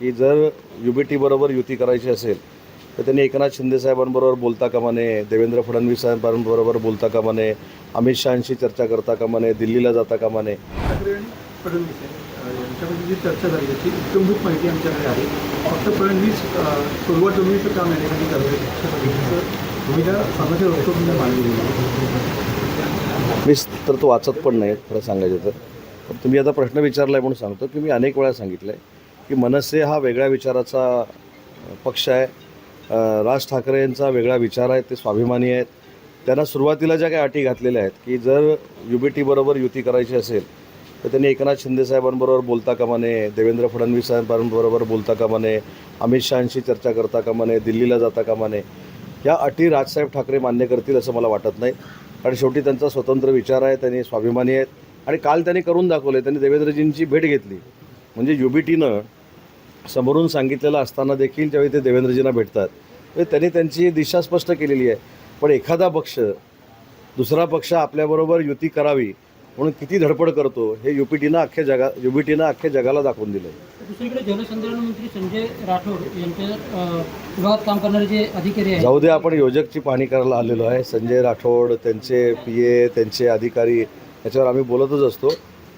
की जर यू बी टीबरोबर युती करायची असेल तर त्यांनी एकनाथ शिंदे साहेबांबरोबर बोलता कामा नये देवेंद्र फडणवीस साहेबांबरोबर बोलता कामा नये अमित शहाशी चर्चा करता कामा नये दिल्लीला जाता कामा नये. ठाकरे आणि फडणवीस आहे. अ, यांच्यामध्ये जी चर्चा झाली त्याची इत्यंभूत माहिती आमच्याकडे आहे. फक्त फडणवीस अ, सोलवड जमिनीचं काम या ठिकाणी करत आहे भूमिका सामाजिक रोखोबंद मांडली मी तर तो वाचत पण नाही खरं सांगायचं तर. तुम्ही आता प्रश्न विचारला आहे म्हणून सांगतो की मी अनेक वेळा सांगितलं आहे की मनसे हा वेगळ्या विचाराचा पक्ष आहे. राज ठाकरे यांचा वेगळा विचार आहे ते स्वाभिमानी आहेत. त्यांना सुरुवातीला ज्या काही अटी घातलेल्या आहेत की जर यू बी टीबरोबर युती करायची असेल तर त्यांनी एकनाथ शिंदेसाहेबांबरोबर बोलता कामा नये देवेंद्र फडणवीस साहेबांबरोबर बोलता कामा नये अमित शहाशी चर्चा करता कामा नये दिल्लीला जाता कामा नये. या अटी राजसाहेब ठाकरे मान्य करतील असं मला वाटत नाही. कारण शेवटी त्यांचा स्वतंत्र विचार आहे त्यांनी स्वाभिमानी आहेत. आणि काल त्यांनी करून दाखवले त्यांनी देवेंद्रजींची भेट घेतली. म्हणजे यू बी टीनं समोरून सांगितलेलं असताना देखील ज्यावेळी ते देवेंद्रजींना भेटतात म्हणजे त्यांनी त्यांची दिशा स्पष्ट केलेली आहे. पण एखादा पक्ष दुसरा पक्ष आपल्याबरोबर युती करावी म्हणून किती धडपड करतो हे यू पी टीनं अख्ख्या जगा यू बी टीनं अख्ख्या जगाला दाखवून दिलं आहे दुसरीकडे जलसंधारण मंत्री संजय राठोड यांच्या काम करणारे जे अधिकारी आहेत. जाऊ दे आपण योजकची पाहणी करायला आलेलो आहे. संजय राठोड त्यांचे पी ए त्यांचे अधिकारी याच्यावर आम्ही बोलतच असतो.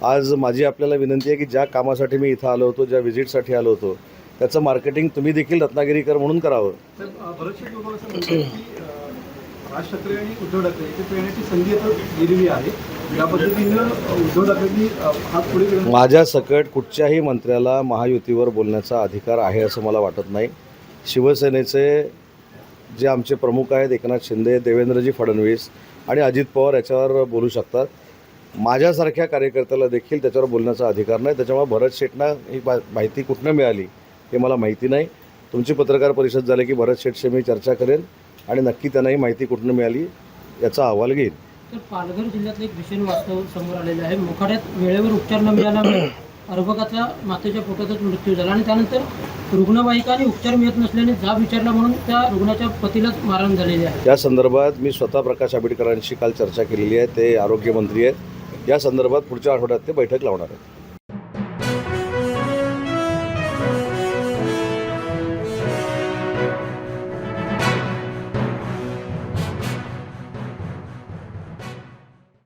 आज माझी आपल्याला विनंती आहे की ज्या कामासाठी मी इथं आलो होतो ज्या व्हिजिटसाठी आलो होतो त्याचं मार्केटिंग तुम्ही देखील रत्नागिरीकर म्हणून करावं. तर अ, बरेचसे लोक असं म्हणतात की अ, राज ठाकरे आणि उद्धव ठाकरे एकत्र येण्याची संधी आता गेलेली आहे. या पद्धतीनं अ, उद्धव ठाकरेंनी अ, हात पुढे केला माझ्या सकट कुठच्याही मंत्र्याला महायुतीवर बोलण्याचा अधिकार आहे असं मला वाटत नाही. शिवसेनेचे जे आमचे प्रमुख आहेत एकनाथ शिंदे देवेंद्रजी फडणवीस आणि अजित पवार याच्यावर बोलू शकतात. माझ्यासारख्या कार्यकर्त्याला देखील त्याच्यावर बोलण्याचा अधिकार नाही. त्याच्यामुळे भरत शेटना ही माहिती कुठनं मिळाली हे मला माहिती नाही. तुमची पत्रकार परिषद झाली की भरत शेटशी मी चर्चा करेन आणि नक्की त्यांना ही माहिती कुठनं मिळाली याचा अहवाल घेईन. तर पालघर जिल्ह्यातलं एक भीषण वास्तव समोर आलेलं आहे. मोखाड्यात वेळेवर उपचार न मिळाल्यामुळे अर्भकाचा मातेच्या पोटातच मृत्यू झाला आणि त्यानंतर रुग्णवाहिका आणि उपचार मिळत नसल्याने जाब विचारला म्हणून त्या रुग्णाच्या पतीलाच मारण झालेले आहे. या संदर्भात मी स्वतः प्रकाश आंबेडकरांशी काल चर्चा केलेली आहे. ते आरोग्यमंत्री आहेत. या संदर्भात पुढच्या आठवड्यात ते बैठक लावणार आहेत.